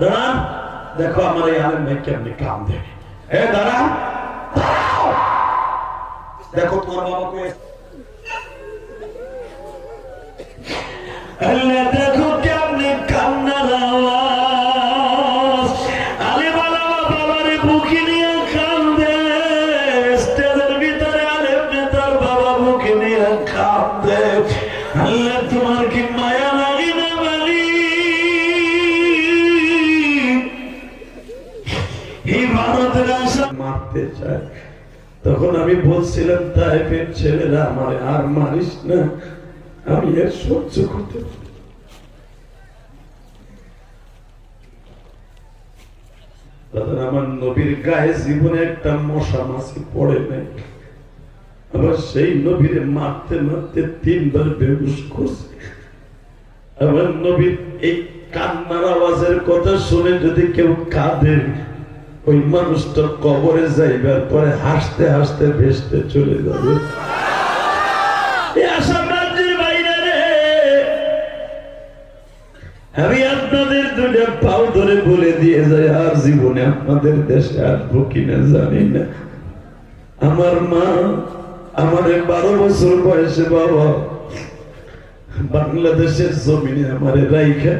দাঁড়ান, দেখো আমার এই আলেম ভাই কেমনি কাম দেবে এ দাঁড়াও। দেখো তোমার বাবা কই আল্লাহ, দেখো কেমনি কান্নার আওয়াজ। আলে মারতে চায়। তখন আমি বলছিলাম তাইপের ছেলেরা আমার আর মারিস না, আমি এর সহ্য করতে পারি না। দাদা আমার নবীর গায়ে জীবনে একটা মশা মাছি পড়ে নাই। আবার সেই নবীরে মারতে মারতে তিনবার বেহুশ করছে। আমার নবীর এই কান্নার আওয়াজের কথা শুনে যদি কেউ কাঁদে ওই মানুষটা কবরে যাইবার পরে হাসতে হাসতে ভেসতে চলে যাবে। আমি আপনাদের দুটা পাও ধরে বলে দিয়ে যাই, আর জীবনে আপনাদের দেশে আসব কিনা জানি না। আমার মা, আমার বারো বছর বয়সে বাবা, বাংলাদেশের জমিনে আমার রাইখা